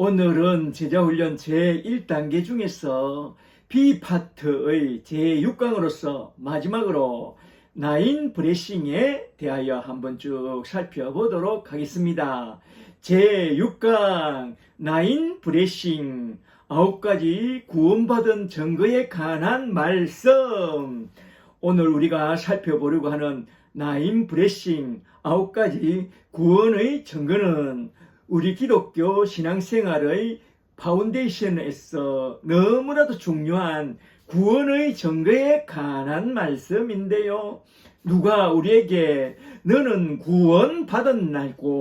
오늘은 제자훈련 제1단계 중에서 B파트의 제6강으로서 마지막으로 나인 브레싱에 대하여 한번 쭉 살펴보도록 하겠습니다. 제6강 나인 브레싱 아홉 가지 구원받은 증거에 관한 말씀 오늘 우리가 살펴보려고 하는 나인 브레싱 아홉 가지 구원의 증거는 우리 기독교 신앙생활의 파운데이션에서 너무나도 중요한 구원의 증거에 관한 말씀인데요. 누가 우리에게 너는 구원받았나고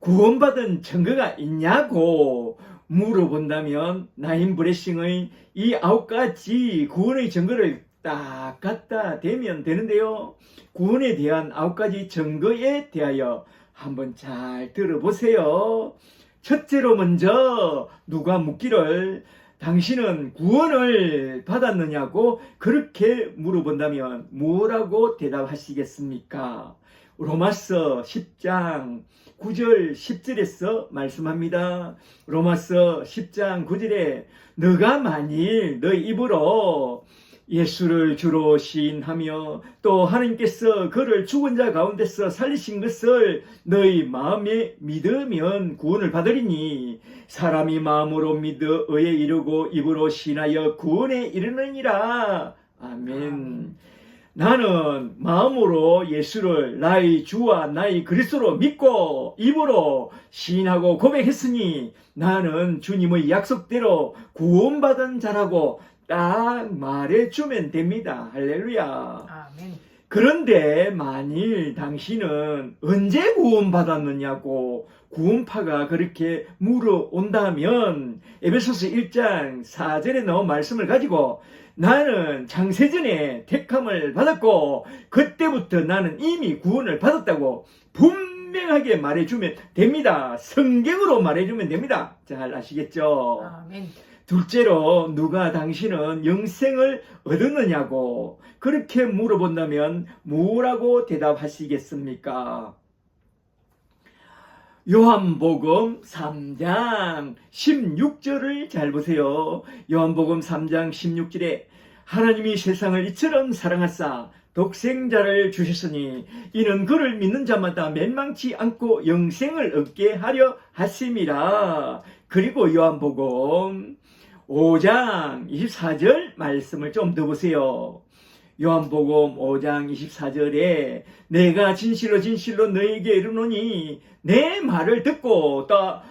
구원받은 증거가 있냐고 물어본다면 나인 브레싱의 이 아홉 가지 구원의 증거를 딱 갖다 대면 되는데요. 구원에 대한 아홉 가지 증거에 대하여 한번 잘 들어보세요. 첫째로 먼저 누가 묻기를 당신은 구원을 받았느냐고 그렇게 물어본다면 뭐라고 대답하시겠습니까? 로마서 10장 9절 10절에서 말씀합니다. 로마서 10장 9절에 너가 만일 너희 입으로 예수를 주로 시인하며 또 하나님께서 그를 죽은 자 가운데서 살리신 것을 너희 마음에 믿으면 구원을 받으리니 사람이 마음으로 믿어 의에 이르고 입으로 신하여 구원에 이르느니라. 아멘. 나는 마음으로 예수를 나의 주와 나의 그리스도로 믿고 입으로 시인하고 고백했으니 나는 주님의 약속대로 구원받은 자라고 딱 말해주면 됩니다. 할렐루야. 아멘. 그런데 만일 당신은 언제 구원받았느냐고 구원파가 그렇게 물어온다면 에베소서 1장 4절에 나온 말씀을 가지고 나는 장세전에 택함을 받았고 그때부터 나는 이미 구원을 받았다고 분명하게 말해주면 됩니다. 성경으로 말해주면 됩니다. 잘 아시겠죠? 아멘. 둘째로 누가 당신은 영생을 얻었느냐고 그렇게 물어본다면 뭐라고 대답하시겠습니까? 요한복음 3장 16절을 잘 보세요. 요한복음 3장 16절에 하나님이 세상을 이처럼 사랑하사 독생자를 주셨으니 이는 그를 믿는 자마다 멸망치 않고 영생을 얻게 하려 하심이라. 그리고 요한복음 5장 24절 말씀을 좀 더 보세요. 요한복음 5장 24절에 내가 진실로 진실로 너에게 이르노니 내 말을 듣고 또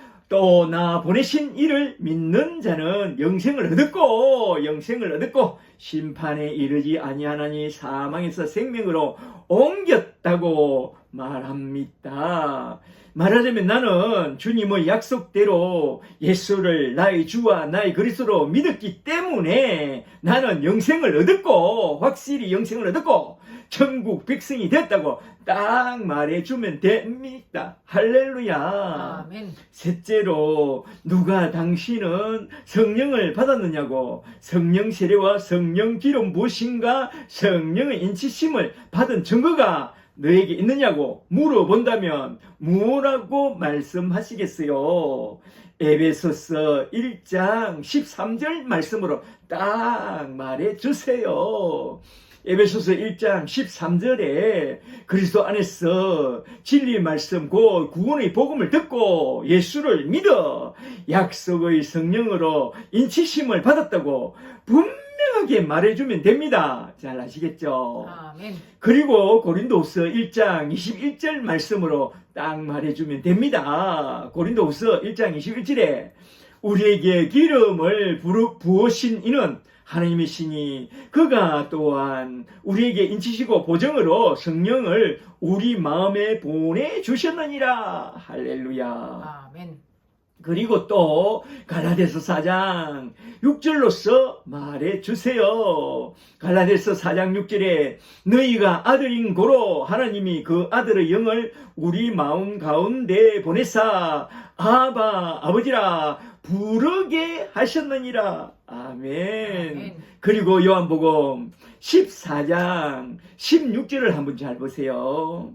나 보내신 이를 믿는 자는 영생을 얻었고 영생을 얻었고 심판에 이르지 아니하나니 사망에서 생명으로 옮겼다고 말합니다. 말하자면 나는 주님의 약속대로 예수를 나의 주와 나의 그리스도로 믿었기 때문에 나는 영생을 얻었고 확실히 영생을 얻었고 천국 백성이 됐다고 딱 말해주면 됩니다. 할렐루야. 아멘. 셋째로 누가 당신은 성령을 받았느냐고 성령 세례와 성령 기름 무엇인가 성령의 인치심을 받은 증거가 너에게 있느냐고 물어본다면 뭐라고 말씀하시겠어요? 에베소서 1장 13절 말씀으로 딱 말해 주세요. 에베소서 1장 13절에 그리스도 안에서 진리 말씀 곧 구원의 복음을 듣고 예수를 믿어 약속의 성령으로 인치심을 받았다고 분명 하게 말해주면 됩니다. 잘 아시겠죠? 아멘. 그리고 고린도후서 1장 21절 말씀으로 딱 말해주면 됩니다. 고린도후서 1장 21절에 우리에게 기름을 부으신 이는 하나님이시니 그가 또한 우리에게 인치시고 보정으로 성령을 우리 마음에 보내주셨느니라 할렐루야 아멘. 그리고 또 갈라디아서 4장 6절로서 말해 주세요. 갈라디아서 4장 6절에 너희가 아들인 고로 하나님이 그 아들의 영을 우리 마음 가운데 보내사 아바 아버지라 부르게 하셨느니라. 아멘. 아멘. 그리고 요한복음 14장 16절을 한번 잘 보세요.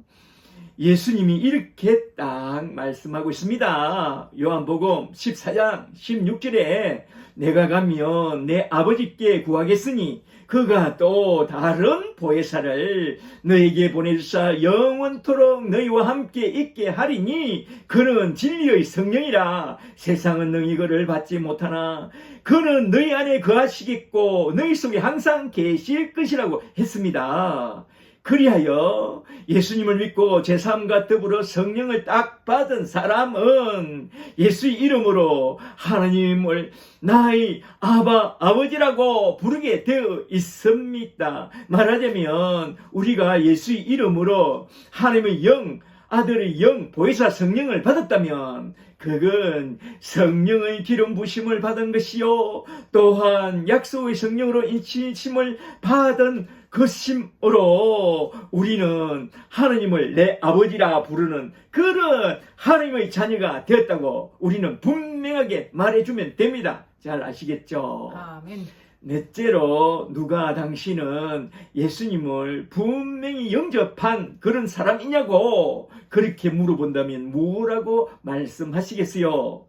예수님이 이렇게 딱 말씀하고 있습니다. 요한복음 14장 16절에 내가 가면 내 아버지께 구하겠으니 그가 또 다른 보혜사를 너에게 보내주사 영원토록 너희와 함께 있게 하리니 그는 진리의 성령이라 세상은 너희 그를 받지 못하나 그는 너희 안에 거하시겠고 너희 속에 항상 계실 것이라고 했습니다. 그리하여 예수님을 믿고 제3과 더불어 성령을 딱 받은 사람은 예수의 이름으로 하나님을 나의 아바 아버지라고 부르게 되어 있습니다. 말하자면 우리가 예수의 이름으로 하나님의 영 아들의 영 보혜사 성령을 받았다면 그건 성령의 기름 부심을 받은 것이요 또한 약속의 성령으로 인치심을 받은 것심으로 우리는 하나님을 내 아버지라 부르는 그런 하나님의 자녀가 되었다고 우리는 분명하게 말해주면 됩니다. 잘 아시겠죠? 아멘. 넷째로 누가 당신은 예수님을 분명히 영접한 그런 사람이냐고 그렇게 물어본다면 뭐라고 말씀하시겠어요?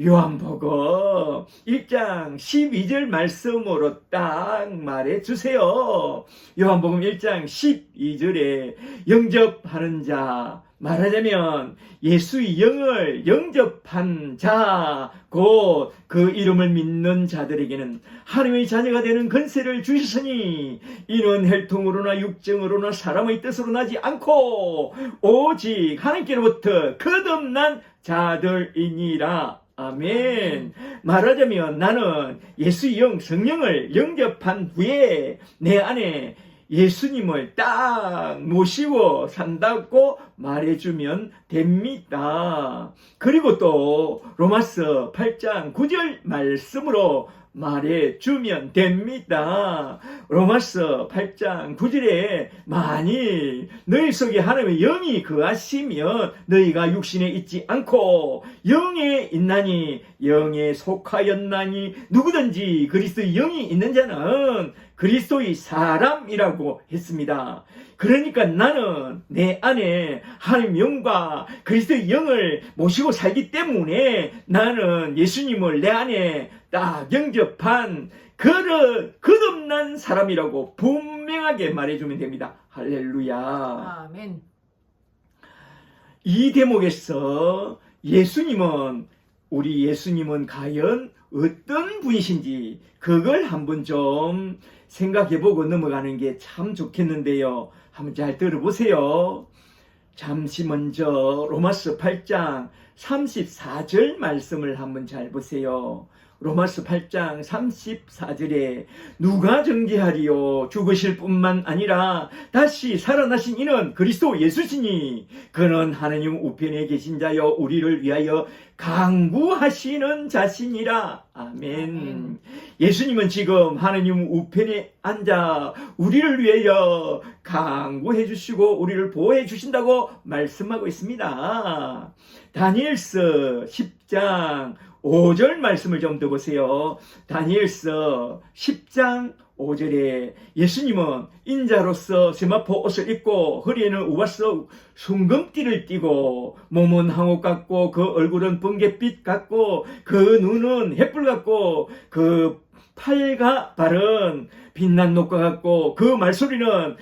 요한복음 1장 12절 말씀으로 딱 말해 주세요. 요한복음 1장 12절에 영접하는 자 말하자면 예수의 영을 영접한 자, 곧 그 이름을 믿는 자들에게는 하나님의 자녀가 되는 건세를 주셨으니 이는 혈통으로나 육정으로나 사람의 뜻으로 나지 않고 오직 하나님께로부터 거듭난 자들이니라. 아멘. 말하자면 나는 예수의 영, 성령을 영접한 후에 내 안에 예수님을 딱 모시고 산다고 말해주면 됩니다. 그리고 또 로마서 8장 9절 말씀으로 말해주면 됩니다. 로마서 8장 9절에 만일 너희 속에 하나님의 영이 거하시면 너희가 육신에 있지 않고 영에 있나니 영에 속하였나니 누구든지 그리스도의 영이 있는 자는 그리스도의 사람이라고 했습니다. 그러니까 나는 내 안에 하나님 영과 그리스도의 영을 모시고 살기 때문에 나는 예수님을 내 안에 딱 영접한 그런 거듭난 사람이라고 분명하게 말해주면 됩니다. 할렐루야. 아멘. 이 대목에서 예수님은 우리 예수님은 과연 어떤 분이신지 그걸 한번 좀 생각해보고 넘어가는 게 참 좋겠는데요. 한번 잘 들어보세요. 잠시 먼저 로마서 8장 34절 말씀을 한번 잘 보세요. 로마서 8장 34절에 누가 정죄하리요 죽으실 뿐만 아니라 다시 살아나신 이는 그리스도 예수시니 그는 하나님 우편에 계신 자여 우리를 위하여 강구하시는 자신이라 아멘. 예수님은 지금 하나님 우편에 앉아 우리를 위하여 강구해 주시고 우리를 보호해 주신다고 말씀하고 있습니다. 다니엘서 10장 5절 말씀을 좀 들어보세요. 다니엘서 10장 5절에 예수님은 인자로서 세마포 옷을 입고 허리에는 우바서 순금띠를 띠고 몸은 항옥 같고 그 얼굴은 번갯빛 같고 그 눈은 햇불 같고 그 팔과 발은 빛난 녹과 같고 그 말소리는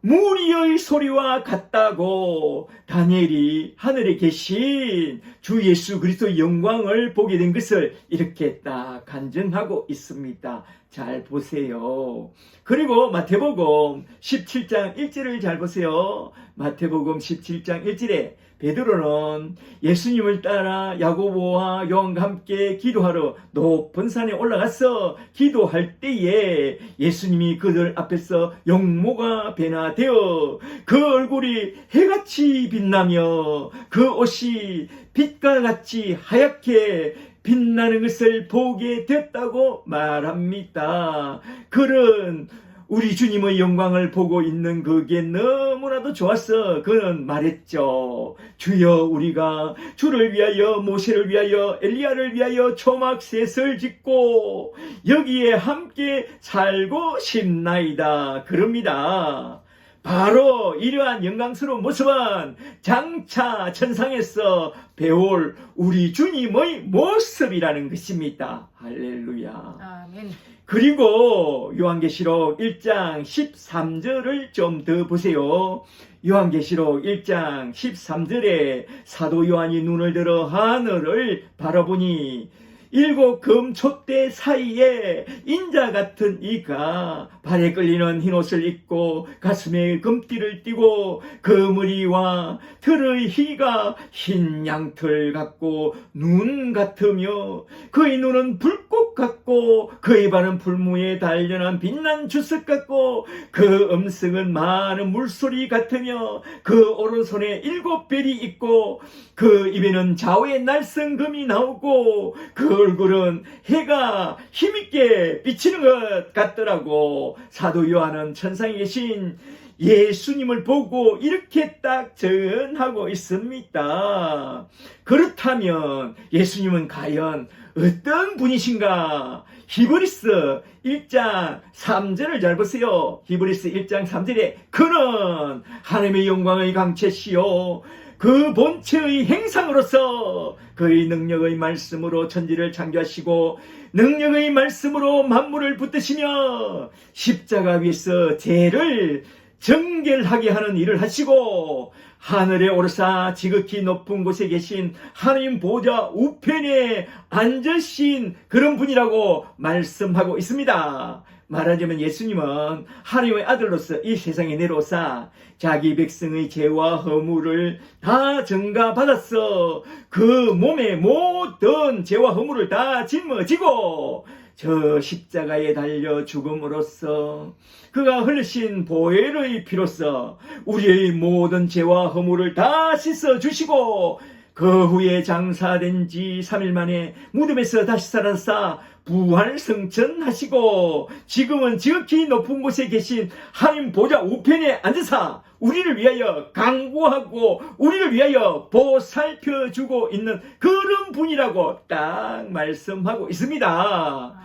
무리의 소리와 같다고 다니엘이 하늘에 계신 주 예수 그리스도의 영광을 보게 된 것을 이렇게 딱 간증하고 있습니다. 잘 보세요. 그리고 마태복음 17장 1절을 잘 보세요. 마태복음 17장 1절에 베드로는 예수님을 따라 야고보와 요한과 함께 기도하러 높은 산에 올라가서 기도할 때에 예수님이 그들 앞에서 용모가 변화되어 그 얼굴이 해같이 빛나며 그 옷이 빛과 같이 하얗게 빛나는 것을 보게 됐다고 말합니다. 그런 우리 주님의 영광을 보고 있는 그게 너무나도 좋았어. 그는 말했죠. 주여 우리가 주를 위하여 모세를 위하여 엘리야를 위하여 초막셋을 짓고 여기에 함께 살고 싶나이다. 그럽니다. 바로 이러한 영광스러운 모습은 장차 천상에서 배울 우리 주님의 모습이라는 것입니다. 할렐루야. 아멘. 그리고 요한계시록 1장 13절을 좀 더 보세요. 요한계시록 1장 13절에 사도 요한이 눈을 들어 하늘을 바라보니 일곱 금촛대 사이에 인자 같은 이가 발에 끌리는 흰옷을 입고 가슴에 금띠를 띠고 그 머리와 털의 희가 흰 양털 같고 눈 같으며 그의 눈은 불꽃 같고 그의 발은 풀무에 단련한 빛난 주석 같고 그 음성은 많은 물소리 같으며 그 오른손에 일곱 별이 있고 그 입에는 좌우의 날성금이 나오고 그 얼굴은 해가 힘있게 비치는 것 같더라고 사도 요한은 천상에 계신 예수님을 보고 이렇게 딱 전하고 있습니다. 그렇다면 예수님은 과연 어떤 분이신가? 히브리스 1장 3절을 잘 보세요. 히브리스 1장 3절에 그는 하나님의 영광의 강체시요 그 본체의 행상으로서 그의 능력의 말씀으로 천지를 창조하시고 능력의 말씀으로 만물을 붙드시며 십자가 위에서 죄를 정결하게 하는 일을 하시고 하늘에 오르사 지극히 높은 곳에 계신 하나님 보좌 우편에 앉으신 그런 분이라고 말씀하고 있습니다. 말하자면 예수님은 하나님의 아들로서 이 세상에 내려오사 자기 백성의 죄와 허물을 다 증가받았어. 그 몸의 모든 죄와 허물을 다 짊어지고 저 십자가에 달려 죽음으로써 그가 흘리신 보혈의 피로써 우리의 모든 죄와 허물을 다 씻어 주시고 그 후에 장사된 지 3일 만에 무덤에서 다시 살아사 부활 성천하시고 지금은 지극히 높은 곳에 계신 하나님 보좌 우편에 앉으사 우리를 위하여 강구하고 우리를 위하여 보살펴 주고 있는 그런 분이라고 딱 말씀하고 있습니다.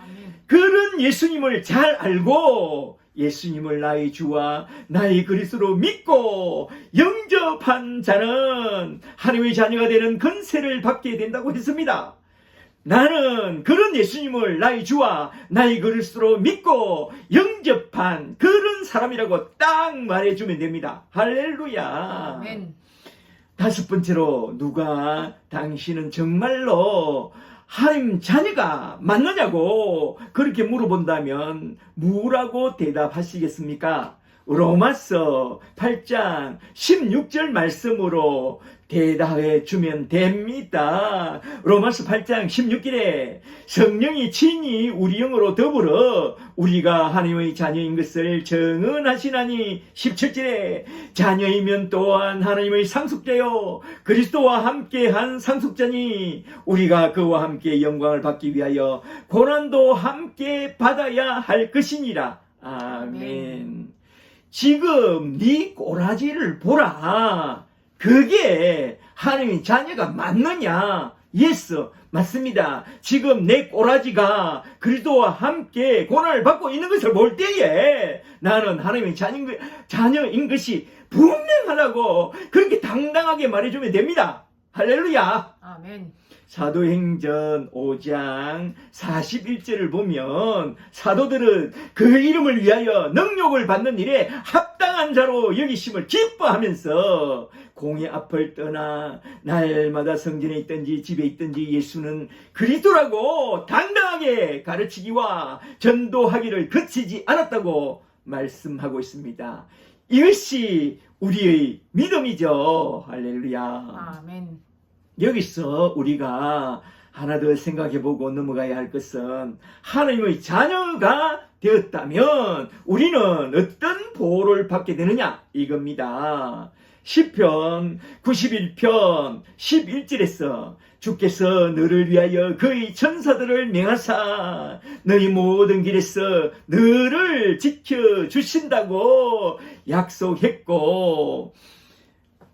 그런 예수님을 잘 알고 예수님을 나의 주와 나의 그리스도로 믿고 영접한 자는 하나님의 자녀가 되는 건세를 받게 된다고 했습니다. 나는 그런 예수님을 나의 주와 나의 그리스도로 믿고 영접한 그런 사람이라고 딱 말해주면 됩니다. 할렐루야. 아멘. 다섯 번째로 누가 당신은 정말로 하나님 자녀가 맞느냐고 그렇게 물어본다면 뭐라고 대답하시겠습니까? 로마서 8장 16절 말씀으로 대답해 주면 됩니다. 로마서 8장 16절에 성령이 친히 우리 영으로 더불어 우리가 하나님의 자녀인 것을 정언하시나니 17절에 자녀이면 또한 하나님의 상속자요 그리스도와 함께한 상속자니 우리가 그와 함께 영광을 받기 위하여 고난도 함께 받아야 할 것이니라. 아멘. 지금 네 꼬라지를 보라. 그게 하나님의 자녀가 맞느냐? 예스, 맞습니다. 지금 내 꼬라지가 그리스도와 함께 고난을 받고 있는 것을 볼 때에 나는 하나님의 자녀인, 것- 자녀인 것이 분명하다고 그렇게 당당하게 말해주면 됩니다. 할렐루야. 아멘. 사도행전 5장 41절을 보면 사도들은 그 이름을 위하여 능력을 받는 일에 합당한 자로 여기심을 기뻐하면서 공의 앞을 떠나 날마다 성전에 있든지 집에 있든지 예수는 그리스도라고 당당하게 가르치기와 전도하기를 그치지 않았다고 말씀하고 있습니다. 이것이 우리의 믿음이죠. 할렐루야. 아멘. 여기서 우리가 하나 더 생각해보고 넘어가야 할 것은 하나님의 자녀가 되었다면 우리는 어떤 보호를 받게 되느냐 이겁니다. 10편 91편 11절에서 주께서 너를 위하여 그의 천사들을 명하사 너희 모든 길에서 너를 지켜 주신다고 약속했고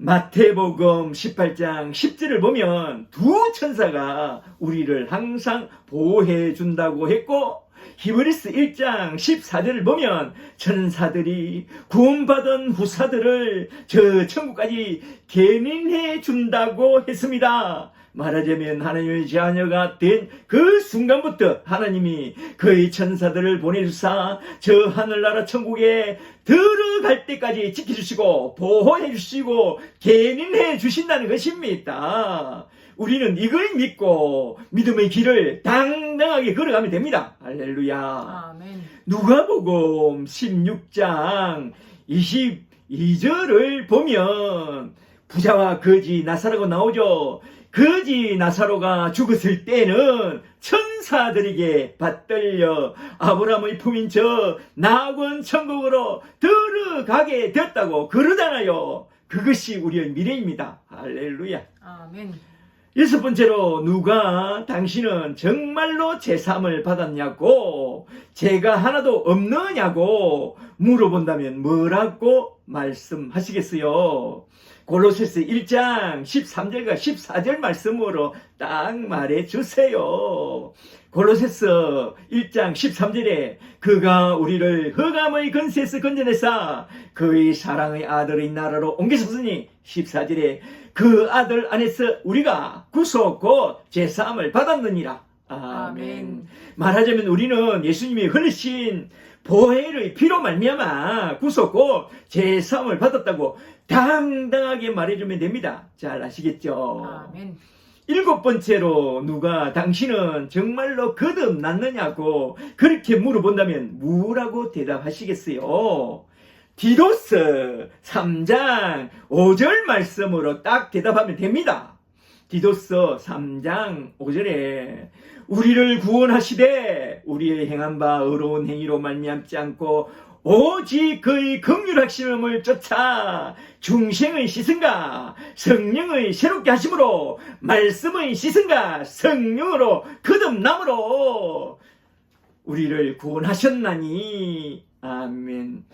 마태복음 18장 10절을 보면 두 천사가 우리를 항상 보호해 준다고 했고 히브리스 1장 14절을 보면 천사들이 구원받은 후사들을 저 천국까지 견인해 준다고 했습니다. 말하자면 하나님의 자녀가 된 그 순간부터 하나님이 그의 천사들을 보내주사 저 하늘나라 천국에 들어갈 때까지 지켜주시고 보호해 주시고 견인해 주신다는 것입니다. 우리는 이걸 믿고 믿음의 길을 당당하게 걸어가면 됩니다. 할렐루야. 누가복음 16장 22절을 보면 부자와 거지 나사로가 나오죠. 거지 나사로가 죽었을 때는 천사들에게 받들려 아브라함의 품인 저 낙원 천국으로 들어가게 됐다고 그러잖아요. 그것이 우리의 미래입니다. 할렐루야. 아멘. 여섯 번째로 누가 당신은 정말로 제3을 받았냐고 죄가 하나도 없느냐고 물어본다면 뭐라고 말씀하시겠어요? 골로새서 1장 13절과 14절 말씀으로 딱 말해 주세요. 골로새서 1장 13절에 그가 우리를 흑암의 근세에서 건져내사 그의 사랑의 아들의 나라로 옮기셨으니 14절에 그 아들 안에서 우리가 구속 곧 제사함을 받았느니라. 아멘. 아멘. 말하자면 우리는 예수님이 흘리신 보혈의 피로 말미암아 구속 곧 제사함을 받았다고 당당하게 말해주면 됩니다. 잘 아시겠죠? 아멘. 일곱 번째로 누가 당신은 정말로 거듭났느냐고 그렇게 물어본다면 뭐라고 대답하시겠어요? 디도스 3장 5절 말씀으로 딱 대답하면 됩니다. 디도스 3장 5절에 우리를 구원하시되 우리의 행한 바 의로운 행위로 말미암지 않고 오직 그의 긍휼하심을 쫓아 중생의 시승과 성령의 새롭게 하심으로 말씀의 시승과 성령으로 거듭남으로 우리를 구원하셨나니 아멘.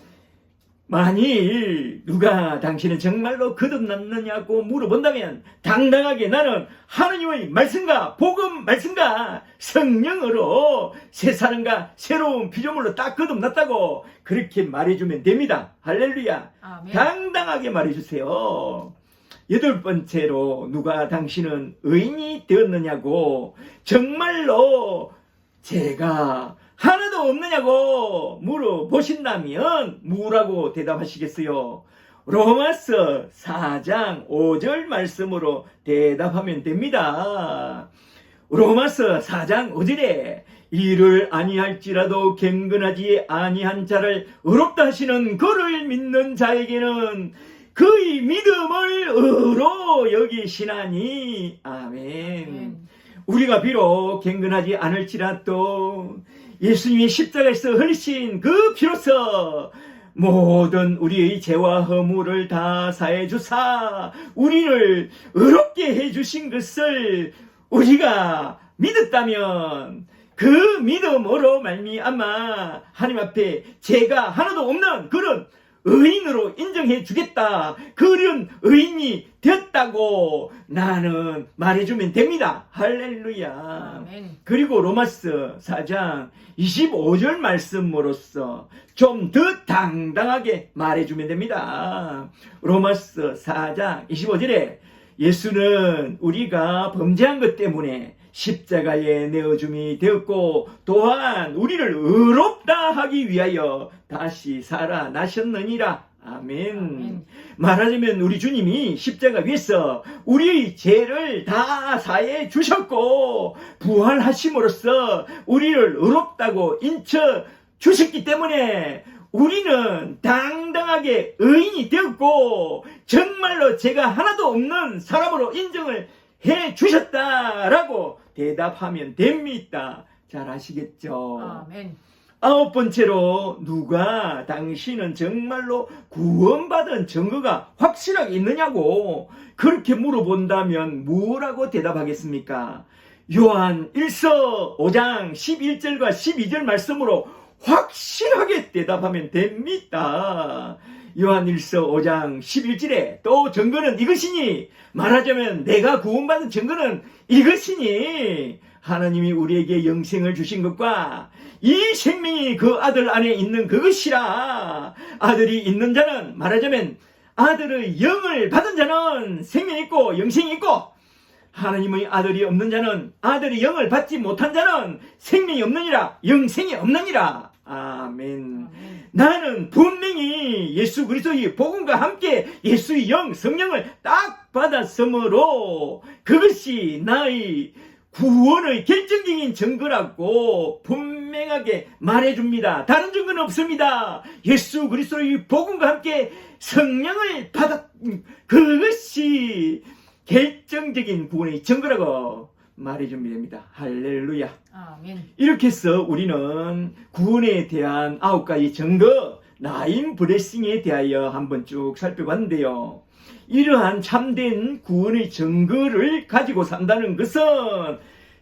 만일 누가 당신은 정말로 거듭났느냐고 물어본다면 당당하게 나는 하느님의 말씀과 복음 말씀과 성령으로 새 사람과 새로운 피조물로 딱 거듭났다고 그렇게 말해주면 됩니다. 할렐루야. 아멘. 당당하게 말해주세요. 여덟 번째로 누가 당신은 의인이 되었느냐고 정말로 제가 하나도 없느냐고 물어보신다면 뭐라고 대답하시겠어요? 로마서 4장 5절 말씀으로 대답하면 됩니다. 로마서 4장 5절에 이를 아니할지라도 경건하지 아니한 자를 의롭다 하시는 그를 믿는 자에게는 그의 믿음을 의로 여기시나니 아멘. 아멘. 우리가 비록 경건하지 않을지라도 예수님이 십자가에서 흘리신 그 피로서 모든 우리의 죄와 허물을 다 사해 주사 우리를 의롭게 해 주신 것을 우리가 믿었다면 그 믿음으로 말미암아 하나님 앞에 죄가 하나도 없는 그런 의인으로 인정해 주겠다. 그런 의인이 됐다고 나는 말해주면 됩니다. 할렐루야. 아멘. 그리고 로마스 4장 25절 말씀으로써 좀더 당당하게 말해주면 됩니다. 로마스 4장 25절에 예수는 우리가 범죄한 것 때문에 십자가에 내어줌이 되었고 또한 우리를 의롭다 하기 위하여 다시 살아나셨느니라. 아멘. 아멘. 말하자면 우리 주님이 십자가 위에서 우리의 죄를 다 사해 주셨고 부활하심으로써 우리를 의롭다고 인쳐 주셨기 때문에 우리는 당당하게 의인이 되었고 정말로 죄가 하나도 없는 사람으로 인정을 해 주셨다라고 대답하면 됩니다. 잘 아시겠죠? 아멘. 아홉 번째로 누가 당신은 정말로 구원받은 증거가 확실하게 있느냐고 그렇게 물어본다면 뭐라고 대답하겠습니까? 요한 1서 5장 11절과 12절 말씀으로 확실하게 대답하면 됩니다. 요한일서 5장 11절에 또 증거는 이것이니 말하자면 내가 구원받은 증거는 이것이니 하나님이 우리에게 영생을 주신 것과 이 생명이 그 아들 안에 있는 그것이라. 아들이 있는 자는 말하자면 아들의 영을 받은 자는 생명이 있고 영생이 있고 하나님의 아들이 없는 자는 아들의 영을 받지 못한 자는 생명이 없느니라 영생이 없느니라. 아멘 나는 분명히 예수 그리스도의 복음과 함께 예수의 영 성령을 딱 받았으므로 그것이 나의 구원의 결정적인 증거라고 분명하게 말해줍니다. 다른 증거는 없습니다. 예수 그리스도의 복음과 함께 성령을 받았 그것이 결정적인 구원의 증거라고 말해줍니다. 할렐루야. 아멘. 이렇게 해서 우리는 구원에 대한 아홉 가지 증거, 나인 브레싱에 대하여 한번 쭉 살펴봤는데요. 이러한 참된 구원의 증거를 가지고 산다는 것은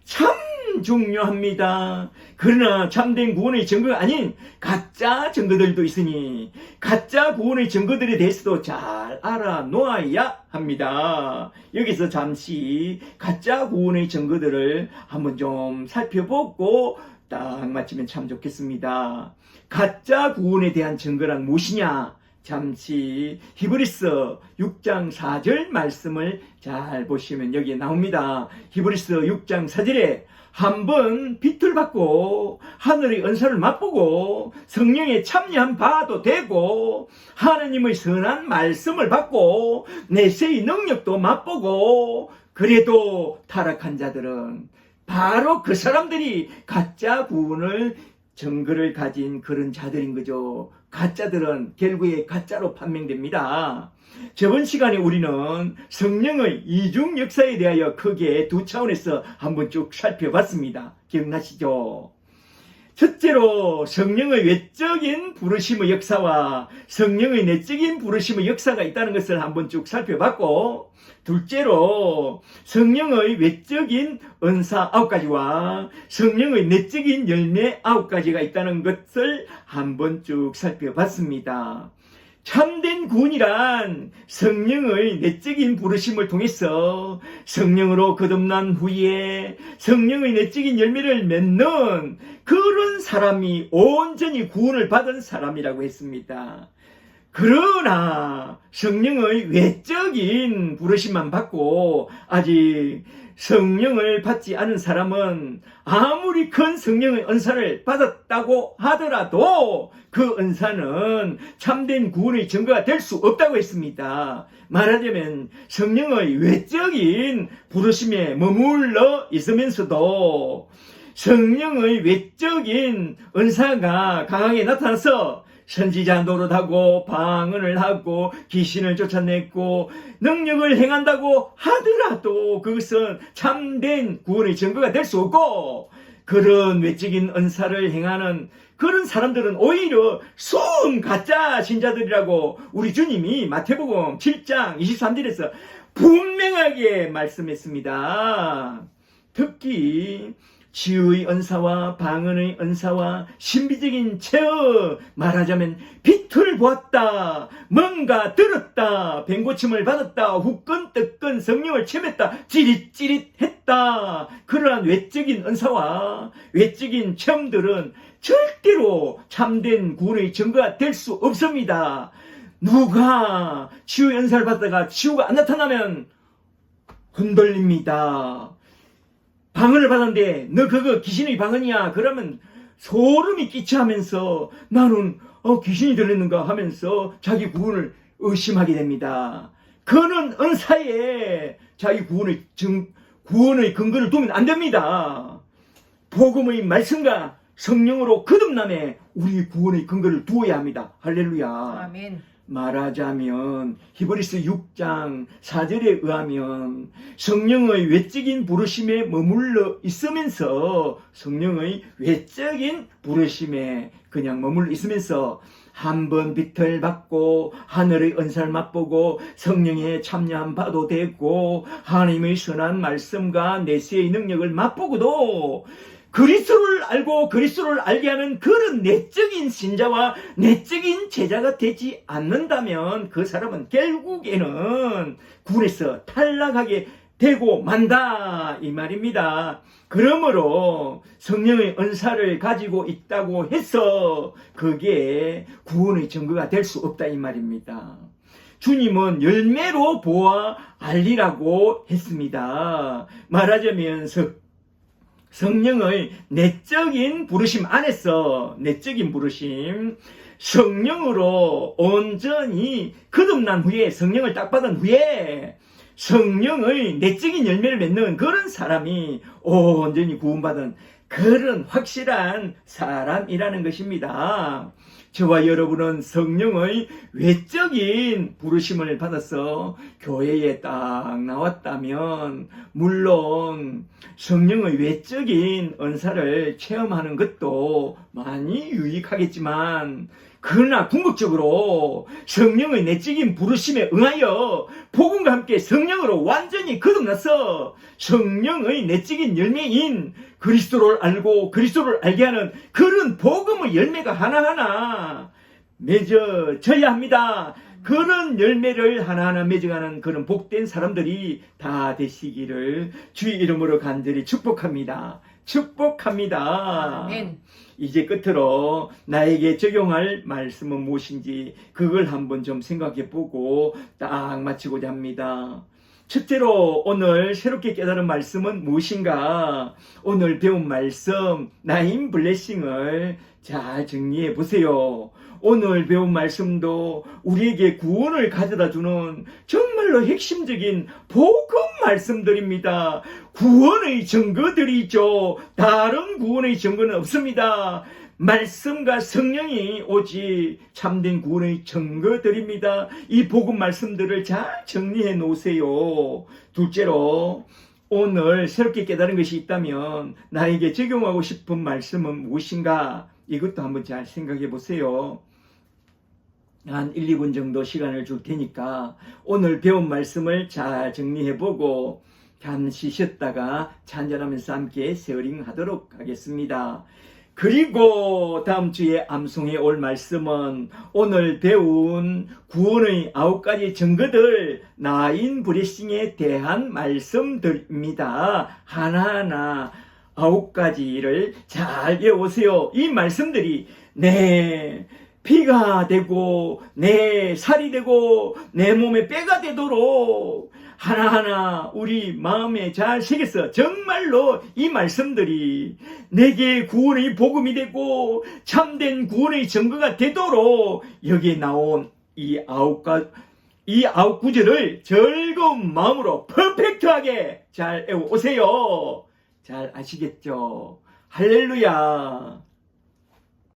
참 중요합니다. 그러나 참된 구원의 증거가 아닌 가짜 증거들도 있으니 가짜 구원의 증거들에 대해서도 잘 알아 놓아야 합니다. 여기서 잠시 가짜 구원의 증거들을 한번 좀 살펴보고 딱 마치면 참 좋겠습니다. 가짜 구원에 대한 증거란 무엇이냐? 잠시 히브리서 6장 4절 말씀을 잘 보시면 여기에 나옵니다. 히브리서 6장 4절에 한번 빛을 받고 하늘의 은사를 맛보고 성령에 참여한 바도 되고 하나님의 선한 말씀을 받고 내세의 능력도 맛보고 그래도 타락한 자들은 바로 그 사람들이 가짜 구원을 증거를 가진 그런 자들인 거죠. 가짜들은 결국에 가짜로 판명됩니다. 저번 시간에 우리는 성령의 이중 역사에 대하여 크게 두 차원에서 한번 쭉 살펴봤습니다. 기억나시죠? 첫째로 성령의 외적인 부르심의 역사와 성령의 내적인 부르심의 역사가 있다는 것을 한번 쭉 살펴봤고 둘째로 성령의 외적인 은사 아홉 가지와 성령의 내적인 열매 아홉 가지가 있다는 것을 한번 쭉 살펴봤습니다. 참된 구원이란 성령의 내적인 부르심을 통해서 성령으로 거듭난 후에 성령의 내적인 열매를 맺는 그런 사람이 온전히 구원을 받은 사람이라고 했습니다. 그러나 성령의 외적인 부르심만 받고 아직 성령을 받지 않은 사람은 아무리 큰 성령의 은사를 받았다고 하더라도 그 은사는 참된 구원의 증거가 될 수 없다고 했습니다. 말하자면 성령의 외적인 부르심에 머물러 있으면서도 성령의 외적인 은사가 강하게 나타나서 선지자 노릇하고 방언을 하고 귀신을 쫓아냈고 능력을 행한다고 하더라도 그것은 참된 구원의 증거가 될 수 없고 그런 외적인 은사를 행하는 그런 사람들은 오히려 순 가짜 신자들이라고 우리 주님이 마태복음 7장 23절에서 분명하게 말씀했습니다. 특히 치유의 은사와 방언의 은사와 신비적인 체험 말하자면 빛을 보았다 뭔가 들었다 뱅고침을 받았다 후끈 뜨끈 성령을 체험했다 찌릿찌릿했다. 그러한 외적인 은사와 외적인 체험들은 절대로 참된 구원의 증거가 될 수 없습니다. 누가 치유 연사를 받다가 치유가 안 나타나면 흔들립니다 방언을 받았는데 너 그거 귀신의 방언이야 그러면 소름이 끼쳐하면서 나는 어, 귀신이 들렸는가 하면서 자기 구원을 의심하게 됩니다. 그는 은사에 자기 구원의 증, 구원의 근거를 두면 안 됩니다. 복음의 말씀과 성령으로 거듭남에 우리 구원의 근거를 두어야 합니다. 할렐루야. 아멘. 말하자면 히브리스 6장 4절에 의하면 성령의 외적인 부르심에 머물러 있으면서 성령의 외적인 부르심에 그냥 머물러 있으면서 한번 빛을 받고 하늘의 은사를 맛보고 성령에 참여한 바도 되고 하나님의 선한 말씀과 내세의 능력을 맛보고도 그리스도를 알고 그리스도를 알게 하는 그런 내적인 신자와 내적인 제자가 되지 않는다면 그 사람은 결국에는 군에서 탈락하게 되고 만다 이 말입니다. 그러므로 성령의 은사를 가지고 있다고 해서 그게 구원의 증거가 될 수 없다 이 말입니다. 주님은 열매로 보아 알리라고 했습니다. 말하자면 성- 성령의 내적인 부르심 안에서 내적인 부르심 성령으로 온전히 거듭난 후에 성령을 딱 받은 후에 성령의 내적인 열매를 맺는 그런 사람이 온전히 구원받은 그런 확실한 사람이라는 것입니다. 저와 여러분은 성령의 외적인 부르심을 받아서 교회에 딱 나왔다면 물론 성령의 외적인 은사를 체험하는 것도 많이 유익하겠지만 그러나 궁극적으로 성령의 내적인 부르심에 응하여 복음과 함께 성령으로 완전히 거듭나서 성령의 내적인 열매인 그리스도를 알고 그리스도를 알게 하는 그런 복음의 열매가 하나하나 맺어져야 합니다. 그런 열매를 하나하나 맺어가는 그런 복된 사람들이 다 되시기를 주의 이름으로 간절히 축복합니다. 축복합니다. 아멘. 이제 끝으로 나에게 적용할 말씀은 무엇인지 그걸 한번 좀 생각해 보고 딱 마치고자 합니다. 첫째로 오늘 새롭게 깨달은 말씀은 무엇인가? 오늘 배운 말씀 나인 블레싱을 잘 정리해 보세요. 오늘 배운 말씀도 우리에게 구원을 가져다 주는 정말로 핵심적인 복음 말씀들입니다. 구원의 증거들이죠. 다른 구원의 증거는 없습니다. 말씀과 성령이 오직 참된 구원의 증거들입니다. 이 복음 말씀들을 잘 정리해 놓으세요. 둘째로 오늘 새롭게 깨달은 것이 있다면 나에게 적용하고 싶은 말씀은 무엇인가? 이것도 한번 잘 생각해 보세요. 한 1, 2분 정도 시간을 줄 테니까 오늘 배운 말씀을 잘 정리해 보고 잠시 쉬었다가 찬전하면서 함께 세어링 하도록 하겠습니다. 그리고 다음 주에 암송해 올 말씀은 오늘 배운 구원의 아홉 가지 증거들 나인 브레싱에 대한 말씀들입니다. 하나하나 아홉 가지를 잘 외우세요. 이 말씀들이 내 피가 되고 내 살이 되고 내 몸에 뼈가 되도록 하나하나 우리 마음에 잘 새겼어. 정말로 이 말씀들이 내게 구원의 복음이 되고 참된 구원의 증거가 되도록 여기에 나온 이 아홉 가, 이 아홉 구절을 즐거운 마음으로 퍼펙트하게 잘 외워오세요. 잘 아시겠죠? 할렐루야.